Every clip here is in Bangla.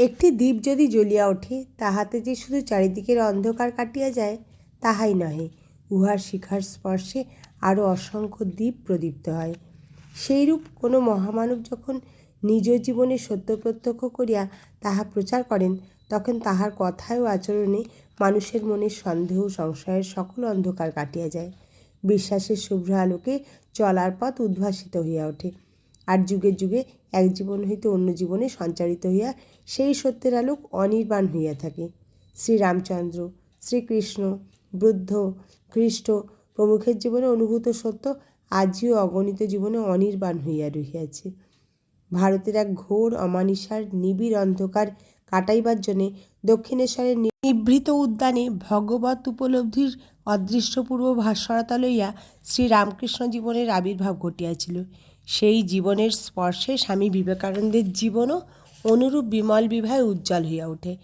একটি দ্বীপ যদি জ্বলিয়া ওঠে, তাহাতে যে শুধু চারিদিকের অন্ধকার কাটিয়া যায়, তাহাই নহে। উহার শিখার স্পর্শে আরও অসংখ্য দ্বীপ প্রদীপ্ত হয়। সেইরূপ কোনো মহামানব যখন নিজ জীবনে সত্য প্রত্যক্ষ করিয়া তাহা প্রচার করেন, তখন তাহার কথায় ও আচরণে মানুষের মনে সন্দেহ সংশয়ের সকল অন্ধকার কাটিয়া যায়। বিশ্বাসের শুভ্র আলোকে চলার পথ উদ্ভাসিত হইয়া ওঠে। আর যুগে যুগে এক জীবন হইতে অন্য জীবনে সঞ্চারিত হইয়া সেই সত্যের আলোক অনির্বাণ হইয়া থাকে। শ্রীরামচন্দ্র, শ্রীকৃষ্ণ, বুদ্ধ, খ্রিস্ট প্রমুখের জীবনে অনুভূত সত্য আজিও অগণিত জীবনে অনির্বাণ হইয়া রহিয়াছে। ভারতের এক ঘোর অমানিসার নিবিড় অন্ধকার কাটাইবার জন্যে দক্ষিণেশ্বরের নিভৃত উদ্যানে ভগবত উপলব্ধির অদৃশ্যপূর্ব ভাস্বরতা লইয়া শ্রীরামকৃষ্ণ জীবনের আবির্ভাব ঘটিয়াছিল। সেই জীবনের স্পর্শে স্বামী বিবেকানন্দের জীবনও অনুরূপ বিমল বিবাহে উজ্জ্বল হইয়া ওঠে।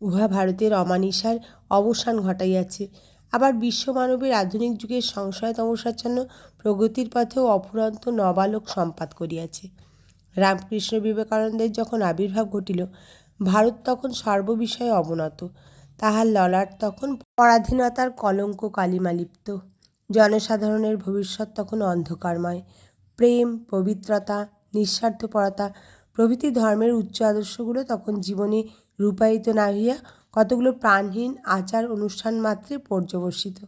উহা ভারতের অমানিসার অবসান ঘটাইয়াছে। আবার বিশ্বমানবের আধুনিক যুগের সংশয় তমসাচ্ছন্ন প্রগতির পথেও অফুরন্ত নবালোক সম্পাদ করিয়াছে। রামকৃষ্ণ বিবেকানন্দের যখন আবির্ভাব ঘটিল, ভারত তখন সর্ববিষয়ে অবনত। তাহার ললাট তখন পরাধীনতার কলঙ্ক কালিমালিপ্ত জনসাধারণের ভবিষ্যৎ তখন অন্ধকারময়। প্রেম, পবিত্রতা, নিঃস্বার্থপরতা প্রভৃতি ধর্মের উচ্চ আদর্শগুলো তখন জীবনে রূপায়িত না হইয়া কতগুলো প্রাণহীন আচার অনুষ্ঠান মাত্রে পর্যবসিত।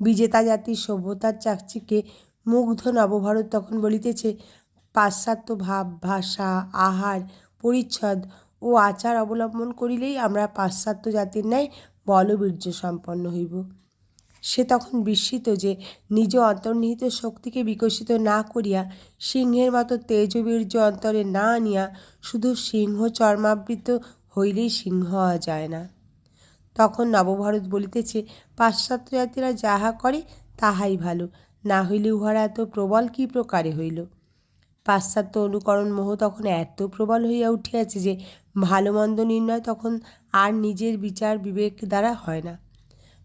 বিজেতা জাতির সভ্যতার চাকচিকে মুগ্ধ নবভারত তখন বলিতেছে, পাশ্চাত্য ভাব, ভাষা, আহার, পরিচ্ছদ ও আচার অবলম্বন করিলেই আমরা পাশ্চাত্য জাতির ন্যায় বলবীর্য সম্পন্ন হইব। সে তখন বিস্মিত যে নিজ অন্তর্নিহিত শক্তিকে বিকশিত না করিয়া সিংহের মতো তেজবীর্য অন্তরে না আনিয়া শুধু সিংহ চর্মাবৃত হইলেই সিংহ হওয়া যায় না। তখন নবভারত বলিতেছে, পাশ্চাত্য জাতিরা যাহা করে তাহাই ভালো, না হইলে উহারা এত প্রবল কী প্রকারে হইল? পাশ্চাত্য অনুকরণ মোহ তখন এত প্রবল হইয়া উঠিয়াছে যে ভালো মন্দ নির্ণয় তখন আর নিজের বিচার বিবেক দ্বারা হয় না।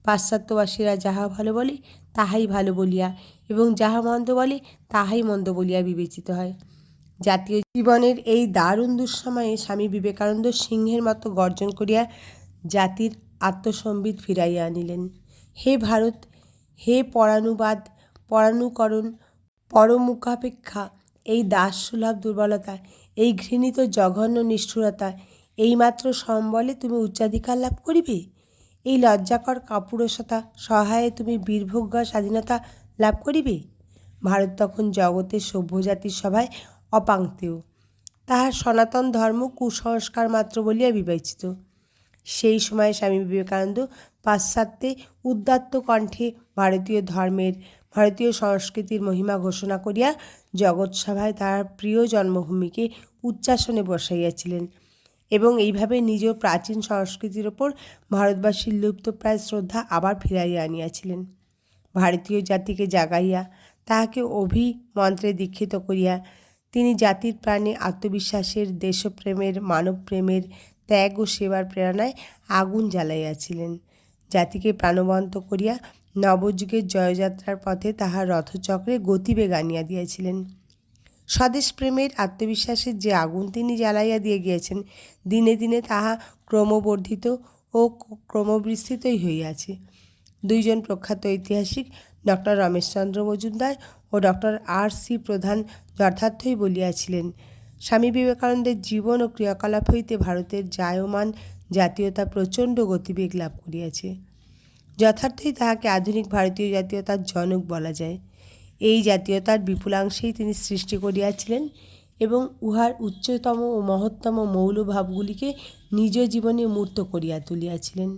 পাশ্চাত্যবাসীরা যাহা ভালো বলে, তাহাই ভালো বলিয়া এবং যাহা মন্দ বলে, তাহাই মন্দ বলিয়া বিবেচিত হয়। জাতীয় জীবনের এই দারুণ দুঃসময়ে স্বামী বিবেকানন্দ সিংহের মতো গর্জন করিয়া জাতির আত্মসম্বিত ফিরাইয়া আনিলেন। হে ভারত, হে পরানুবাদ, পরানুকরণ, পরমুখাপেক্ষা, এই দাসসুলভ দুর্বলতা, এই ঘৃণিত জঘন্য নিষ্ঠুরতা, এইমাত্র সম্বলে তুমি উচ্চাধিকার লাভ করিবে? এই লজ্জাকর কাপুরসতা সহায়ে তুমি বীরভোগ্য স্বাধীনতা লাভ করিবে? ভারত তখন জগতের সভ্যজাতির সভায় অপাঙ্ক্তেয় তাহার সনাতন ধর্ম কুসংস্কার মাত্র বলিয়া বিবেচিত। সেই সময় স্বামী বিবেকানন্দ পাশ্চাত্যে উদাত্ত কণ্ঠে ভারতীয় ধর্মের, ভারতীয় সংস্কৃতির মহিমা ঘোষণা করিয়া জগৎসভায় তাহার প্রিয় জন্মভূমিকে উচ্চাসনে বসাইয়াছিলেন। এবং এইভাবে নিজ প্রাচীন সংস্কৃতির ওপর ভারতবাসীর লুপ্তপ্রায় শ্রদ্ধা আবার ফিরাইয়া আনিয়াছিলেন। ভারতীয় জাতিকে জাগাইয়া তাহাকে অভিমন্ত্রে দীক্ষিত করিয়া তিনি জাতির প্রাণে আত্মবিশ্বাসের, দেশপ্রেমের, মানবপ্রেমের ত্যাগ ও সেবার প্রেরণায় আগুন জ্বালাইয়াছিলেন। জাতিকে প্রাণবন্ত করিয়া নবযুগের জয়যাত্রার পথে তাহার রথচক্রে গতিবেগ আনিয়া দিয়াছিলেন। স্বদেশ প্রেমের আত্মবিশ্বাসের যে আগুন তিনি জ্বালাইয়া দিয়ে গিয়েছেন, দিনে দিনে তাহা ক্রমবর্ধিত ও ক্রমবিস্তৃতই হইয়াছে। দুইজন প্রখ্যাত ঐতিহাসিক ডক্টর রমেশচন্দ্র মজুমদার ও ডক্টর আর সি প্রধান যথার্থই বলিয়াছিলেন, স্বামী বিবেকানন্দের জীবন ও ক্রিয়াকলাপ হইতে ভারতের জায়মান জাতীয়তা প্রচণ্ড গতিবেগ লাভ করিয়াছে। যথার্থই তাহাকে আধুনিক ভারতীয় জাতীয়তার জনক বলা যায়। এই জাতীয়তার বিপুলাংশেই তিনি সৃষ্টি করিয়াছিলেন এবং উহার উচ্চতম ও মহত্তম মৌলভাবগুলিকে নিজ জীবনে মূর্ত করিয়া তুলিয়াছিলেন।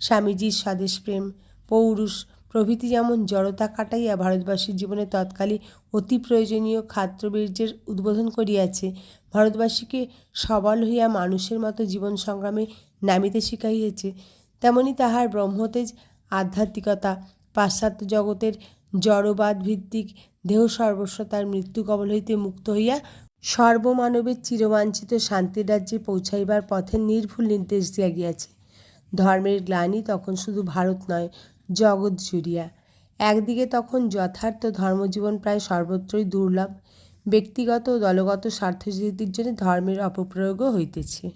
স্বামীজির স্বদেশপ্রেম পৌরুষ, প্রভৃতি যেমন জড়তা কাটাইয়া ভারতবাসীর জীবনে তৎকালীন অতি প্রয়োজনীয় ক্ষাত্রবীর্যের উদ্বোধন করিয়াছে, ভারতবাসীকে সবল হইয়া মানুষের মতো জীবন সংগ্রামে নামিতে শিখাইয়াছে, তেমনি তাহার ব্রহ্মতেজ, আধ্যাত্মিকতা, পাশ্চাত্য জগতের জড়বাদ ভিত্তিক দেহ সর্বস্বতার মৃত্যু কবল হইতে মুক্ত হইয়া সর্বমানবের চিরবাঞ্ছিত শান্তির রাজ্যে পৌঁছাইবার পথের নির্ভুল নির্দেশ দিয়া গিয়াছে। ধর্মের গ্লানি তখন শুধু ভারত নয়, জগৎ জুড়িয়া। একদিকে তখন যথার্থ ধর্মজীবন প্রায় সর্বত্রই দুর্লভ, ব্যক্তিগত ও দলগত স্বার্থসিদ্ধির জন্য ধর্মের অপপ্রয়োগও হইতেছে।